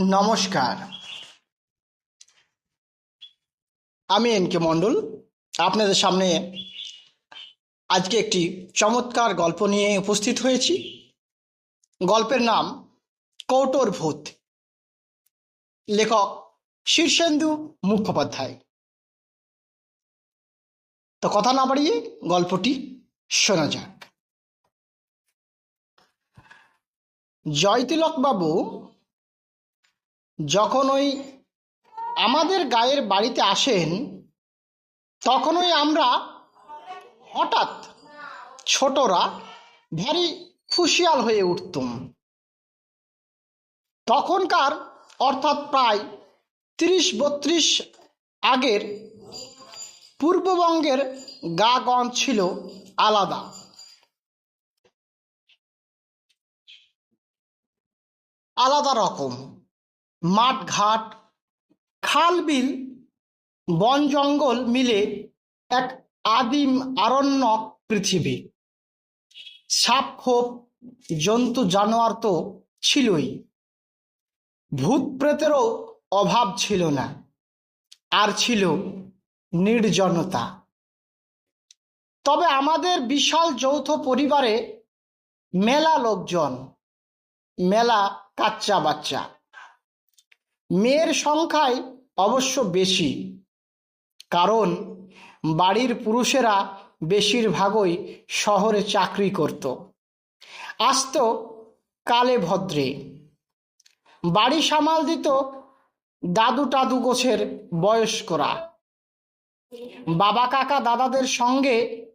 নমস্কার। আমি N K মণ্ডল। আপনাদের সামনে আজকে একটি চমৎকার গল্প নিয়ে উপস্থিত হয়েছি। গল্পের নাম কৌটোর ভূত। লেখক শীর্ষেন্দু মুখোপাধ্যায়। তো কথা না বাড়িয়ে গল্পটি শোনা যাক। জয়তিলক বাবু যখন ওই আমাদের গায়ের বাড়িতে আসেন, তখনই আমরা হঠাৎ ছোটরা ভারী খুশিয়াল হয়ে উঠতুম। তখনকার অর্থাৎ প্রায় তিরিশ বত্রিশ আগের পূর্ববঙ্গের গাগঞ্জ ছিল আলাদা। আলাদা রকম। মাঠঘাট খাল বিল বন জঙ্গল মিলে এক আদিম আরণ্যক পৃথিবী। সাপ খোপ, জন্তু জানোয়ার তো ছিলই। ভূত প্রেতেরও অভাব ছিল না, আর ছিল নির্জনতা। তবে আমাদের বিশাল যৌথ পরিবারে মেলা লোকজন, মেলা কাচ্চা বাচ্চা। মেয়ের সংখ্যায় অবশ্য বেশি। কারণ বাড়ির পুরুষেরা বেশিরভাগই শহরে চাকরি করত। আসত কালে ভদ্রে। বাড়ি সামাল দিত দাদু টাদু গোছের বয়স্করা। বাবা, কাকা, দাদাদের সঙ্গে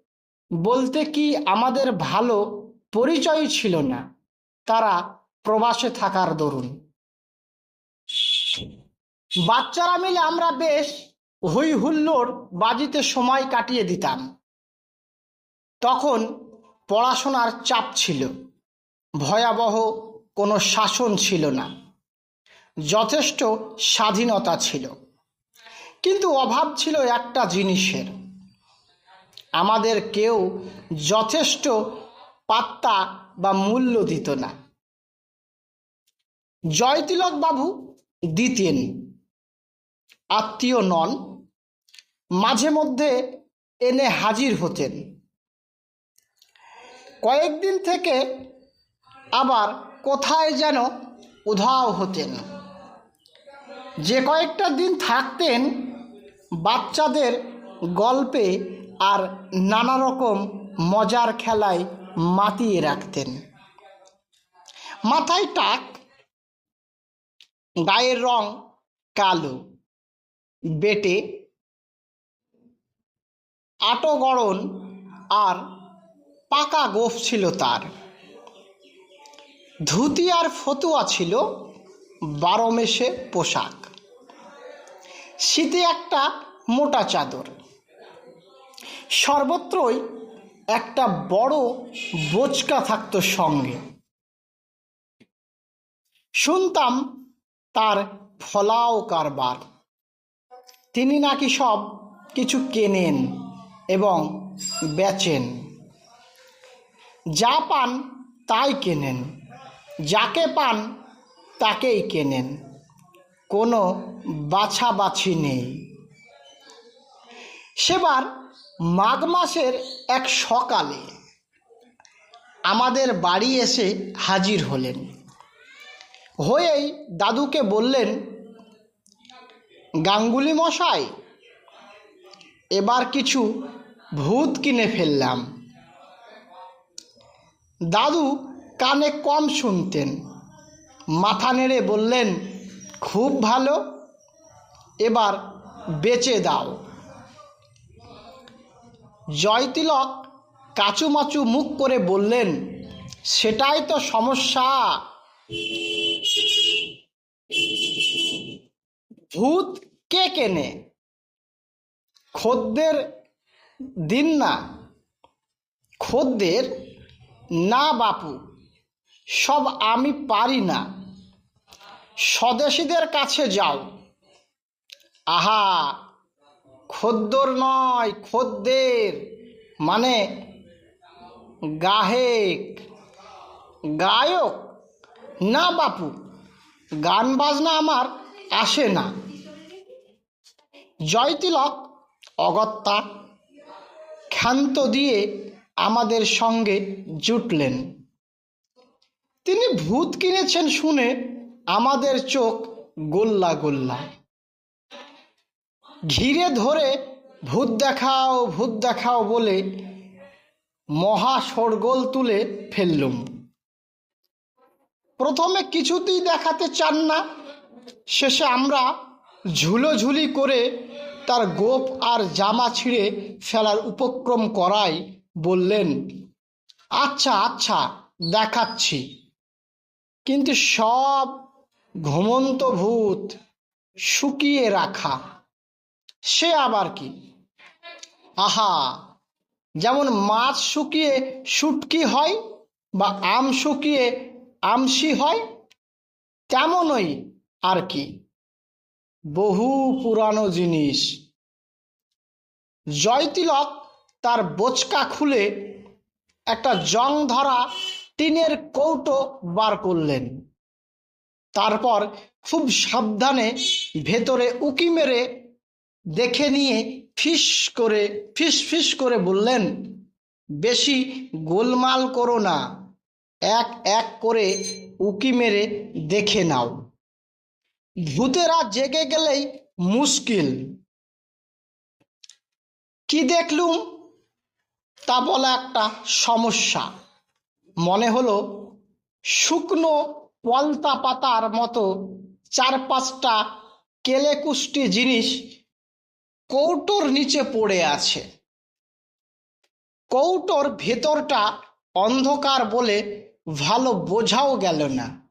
বলতে কি আমাদের ভালো পরিচয় ছিল না। তারা প্রবাসে থাকার দরুন। বাচ্চারা মিলে আমরা বেশ হই হুল্লোড় বাজিতে সময় কাটিয়ে দিতাম। তখন পড়াশোনার চাপ ছিল। ভয়াবহ কোনো শাসন ছিল না। যথেষ্ট স্বাধীনতা ছিল। কিন্তু অভাব ছিল একটা জিনিসের। আমাদের কেউ যথেষ্ট পাত্তা বা মূল্য দিত না। জয়তিলক বাবু দিতেন আত্মীয় নন, মাঝে মধ্যে এনে হাজির হতেন। কয়েকদিন থেকে আবার কোথায় যেন উধাও হতেন। যে কয়েকটা দিন থাকতেন, বাচ্চাদের গল্পে আর নানা রকম মজার খেলায় মাতিয়ে রাখতেন। মাথায় টাক, গায়ের রং কালো। বেটে আটো গড়ন আর পাকা গোফ ছিল তার। ধুতি আর ফতুয়া ছিল বারো মেশে পোশাক। শীতে একটা মোটা চাদর। সর্বত্রই একটা বড় বোচকা থাকতো সঙ্গে। শুনতাম তার ফলাও কারবার। তিনি নাকি সব কিছু কেনেন এবং বেচেন। যা পান তাই কেনেন, যাকে পান তাকেই কেনেন, কোনো বাছাবাছি নেই। সেবার মাঘ মাসের এক সকালে আমাদের বাড়ি এসে হাজির হলেন। হয়েই দাদুকে বললেন গাঙ্গুলি মশাই, এবার কিছু ভূত কিনে ফেললাম। দাদু কানে কম শুনতেন, মাথা নেড়ে বললেন, খুব ভালো, এবার বেচে দাও। জয়তিলক কাচুমাচু মুখ করে বললেন, সেটাই তো সমস্যা। ভূত কে কেনে? খদ্দের দিন না। খদ্দের না বাপু, সব আমি পারি না। স্বদেশীদের কাছে যাও। আহা, খদ্দর নয়, খদ্দের মানে গাহেক, গায়ক না বাপু। গান বাজনা আমার আসে না। জয়তিলক অগত্যা। ক্ষান্ত দিয়ে আমাদের সঙ্গে জুটলেন। তিনি ভূত কিনেছেন শুনে আমাদের চোখ গোল্লা গোল্লা। ঘিরে ধরে, ভূত দেখাও ভূত দেখাও বলে মহা শোরগোল তুলে ফেললুম। প্রথমে কিছুতেই দেখাতে চান না, শেষে আমরা ঝুলোঝুলি করে তার গোপ আর জামা ছিঁড়ে ফেলার উপক্রম করাই বললেন আচ্ছা আচ্ছা দেখাচ্ছি। কিন্তু সব ঘুমন্ত ভূত শুকিয়ে রাখা। সে আবার কি? আহা, যেমন মাছ শুকিয়ে শুটকি হয় বা আম শুকিয়ে আমসি হয়, তেমনই আর কি। বহু পুরানো জিনিস। জয়তিলক তার বোচকা খুলে একটা জং ধরা টিনের কৌটো বার করলেন। তারপর খুব সাবধানে ভেতরে উকি মেরে দেখে নিয়ে ফিস করে, ফিস ফিস করে বললেন, বেশি গোলমাল করো না। এক এক করে উকি মেরে দেখে নাও। ভূতেরা জেগে গেলেই মুশকিল। কি দেখলুম? তা বলা একটা সমস্যা। মনে হলো শুকনো পলতা পাতার মতো চার পাঁচটা কেলেকুষ্টি জিনিস কৌটোর নিচে পড়ে আছে। কৌটোর ভেতরটা অন্ধকার বলে ভালো বোঝাও গেল না।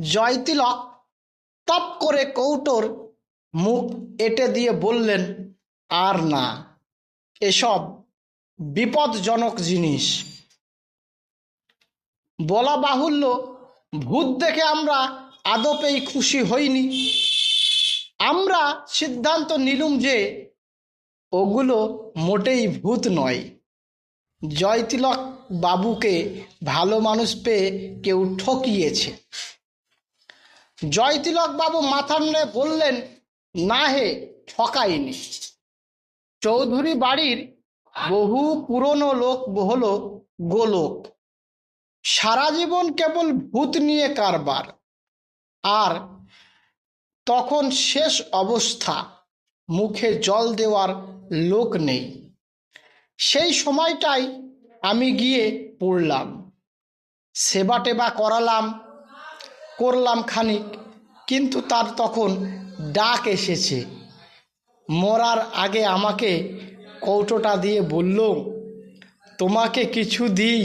জয়তিলক টপ করে কৌটোর মুখ এঁটে দিয়ে বললেন, আর না, এসব বিপদজনক জিনিস। বলা বাহুল্য, ভূত দেখে আমরা আদপেই খুশি হইনি। আমরা সিদ্ধান্ত নিলুম যে ওগুলো মোটেই ভূত নয়। জয়তিলক বাবুকে ভালো মানুষ পেয়ে কেউ ঠকিয়েছে। জয়তিলক বাবু মাথা নেড়ে বললেন, না হে ঠকাইনি চৌধুরী বাড়ির বহু পুরনো লোক হল গোলোক। সারা জীবন কেবল ভূত নিয়ে কারবার। আর তখন শেষ অবস্থা, মুখে জল দেওয়ার লোক নেই। সেই সময়টাই আমি গিয়ে পড়লাম। সেবা টেবা করালাম করলাম খানিক, কিন্তু তার তখন ডাক এসেছে। মরার আগে আমাকে কৌটোটা দিয়ে বলল, তোমাকে কিছু দিই,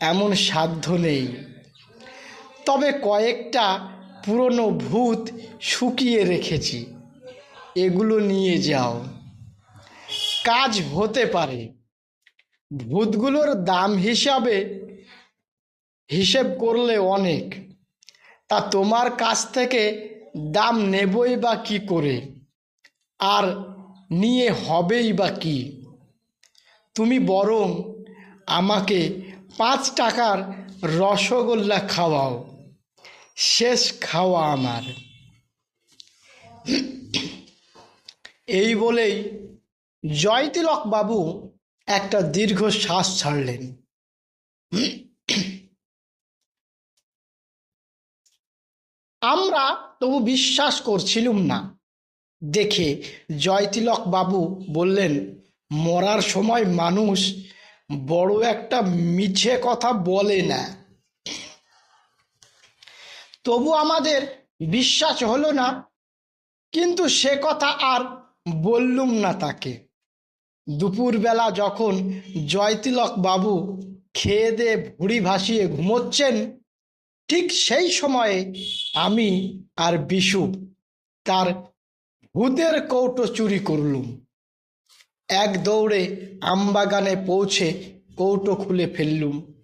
এমন সাধ্য নেই। তবে কয়েকটা পুরনো ভূত শুকিয়ে রেখেছি, এগুলো নিয়ে যাও। কাজ হতে পারে। ভূতগুলোর দাম হিসাবে হিসেব করলে অনেক। তা তোমার কাছ থেকে দাম নেবই বা কি করে? আর নিয়ে হবেই বা কি? তুমি বরং আমাকে পাঁচ টাকার রসগোল্লা খাওয়াও, শেষ খাওয়া আমার। এই বলেই জয়তিলক বাবু একটা দীর্ঘ শ্বাস ছাড়লেন। আমরা তবু বিশ্বাস করছিলুম না। দেখে জয়তিলক বাবু বললেন, মরার সময় মানুষ বড় একটা মিছে কথা বলে না। তবু আমাদের বিশ্বাস হলো না, কিন্তু সে কথা আর বললুম না তাকে। দুপুরবেলা যখন জয়তিলক বাবু খেয়ে দিয়ে ভুড়ি ভাসিয়ে ঘুমোচ্ছেন ঠিক সেই সময়ে আমি আর বিশু তার ভূতের কৌটো চুরি করলুম। এক দৌড়ে আমবাগানে পৌঁছে কৌটো খুলে ফেললুম।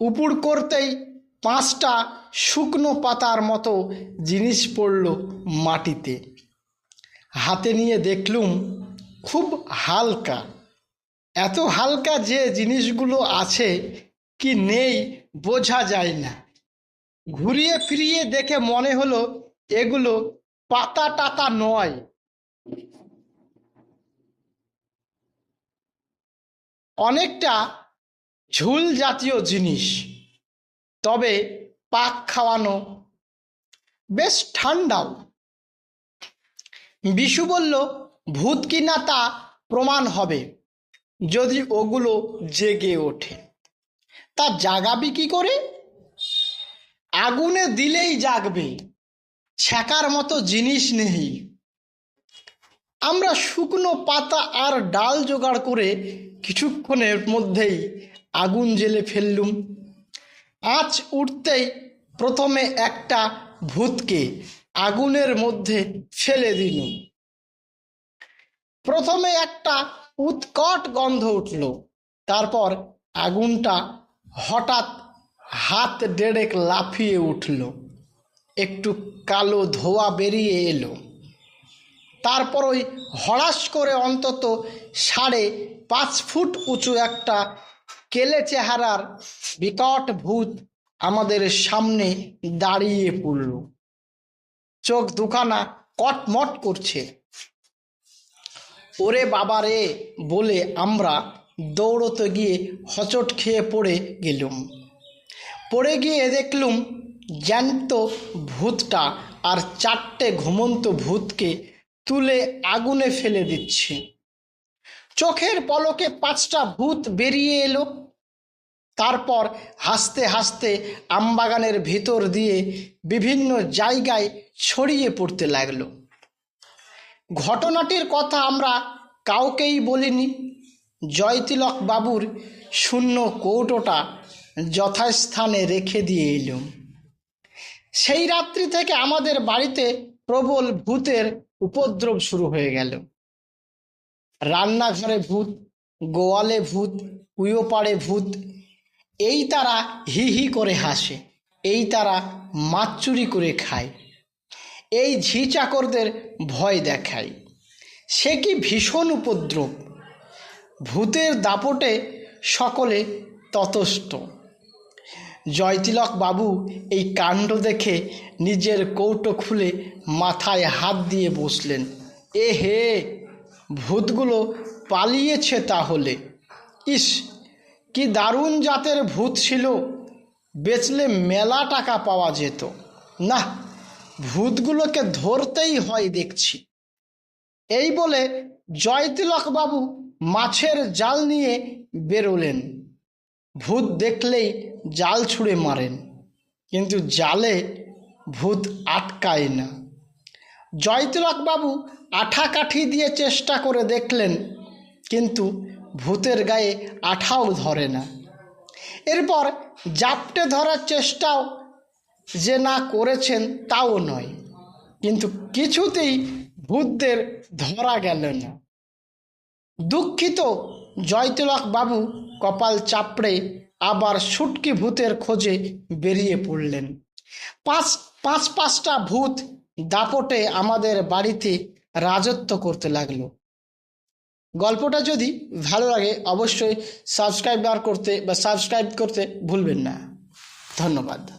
উপুড় করতেই পাঁচটা শুকনো পাতার মতো জিনিস পড়ল মাটিতে। হাতে নিয়ে দেখলুম খুব হালকা। এত হালকা যে জিনিসগুলো আছে কি নেই বোঝা যায় না। ঘুরিয়ে ফিরিয়ে দেখে মনে হলো এগুলো পাতা টাতা নয়। অনেকটা ঝুল জাতীয় জিনিস, তবে পাক খাওয়ানো বেশ ঠান্ডাও। বিশু বলল, ভূত কিনা তা প্রমাণ হবে যদি ওগুলো জেগে ওঠে। তা জাগাবি কি করে? আগুনে দিলেই জাগবে ছ্যাঁকার মতো জিনিস নেই। আমরা শুকনো পাতা আর ডাল জোগাড় করে কিছুক্ষণের মধ্যেই আগুন জেলে ফেললুম। আঁচ উঠতেই প্রথমে একটা ভূতকে আগুনের মধ্যে ফেলে দিলুম। প্রথমে একটা উৎকট গন্ধ উঠল, তারপর আগুনটা হঠাৎ হাত ডেড়েক লাফিয়ে উঠল, একটু কালো ধোয়া বেরিয়ে এলো। তারপর ওই হড়াস করে অন্তত সাড়ে পাঁচ ফুট উঁচু একটা কেলে চেহারার বিকট ভূত আমাদের সামনে দাঁড়িয়ে পড়ল। চোখ দুখানা কটমট করছে। ওরে বাবা রে বলে আমরা দৌড়তে গিয়ে হচট খেয়ে পড়ে গেলুম। পড়ে গিয়ে দেখলুম জ্যান্ত ভূতটা আর চারটে ঘুমন্ত ভূতকে তুলে আগুনে ফেলে দিচ্ছে। চোখের পলকে পাঁচটা ভূত বেরিয়ে এলো। তারপর হাসতে হাসতে আমবাগানের ভিতর দিয়ে বিভিন্ন জায়গায় ছড়িয়ে পড়তে লাগল। ঘটনাটির কথা আমরা কাউকেই বলিনি। জয়তিলক বাবুর শূন্য কৌটোটা যথাস্থানে রেখে দিয়ে এলুম। সেই রাত্রি থেকে আমাদের বাড়িতে প্রবল ভূতের উপদ্রব শুরু হয়ে গেল। রান্নাঘরে ভূত, গোয়ালে ভূত কুয়ো পাড়ে ভূত, এই তারা হি হি করে হাসে, এই তারা মাছ চুরি করে খায়, এই ঝি চাকরদের ভয় দেখায়। সে কি ভীষণ উপদ্রব। ভূতের দাপটে সকলে ততস্থ জয়তিলক বাবু এই কাণ্ড দেখে নিজের কৌটো খুলে মাথায় হাত দিয়ে বসলেন। এ হে, ভূতগুলো পালিয়েছে তাহলে। ইস, কি দারুণ জাতের ভূত ছিল। বেচলে মেলা টাকা পাওয়া যেত। না ভূতগুলোকে ধরতেই হয় দেখছি। এই বলে জয়তিলক বাবু মাছের জাল নিয়ে বেরোলেন। ভূত দেখলেই জাল ছুঁড়ে মারেন, কিন্তু জালে ভূত আটকায় না। জয়তিলক বাবু আঠা কাঠি দিয়ে চেষ্টা করে দেখলেন, কিন্তু ভূতের গায়ে আঠাও ধরে না। এরপর জাপটে ধরার চেষ্টাও যে না করেছেন তাও নয়, কিন্তু কিছুতেই ভূতদের ধরা গেল না। দুঃখিত জয়তিলক বাবু কপাল চাপড়ে আবার সুটকি ভূতের খোঁজে বেরিয়ে পড়লেন। পাঁচ পাঁচ পাঁচটা ভূত দাপটে আমাদের বাড়িতে রাজত্ব করতে লাগল। গল্পটা যদি ভালো লাগে, অবশ্যই সাবস্ক্রাইব করতে বা সাবস্ক্রাইব করতে ভুলবেন না। ধন্যবাদ।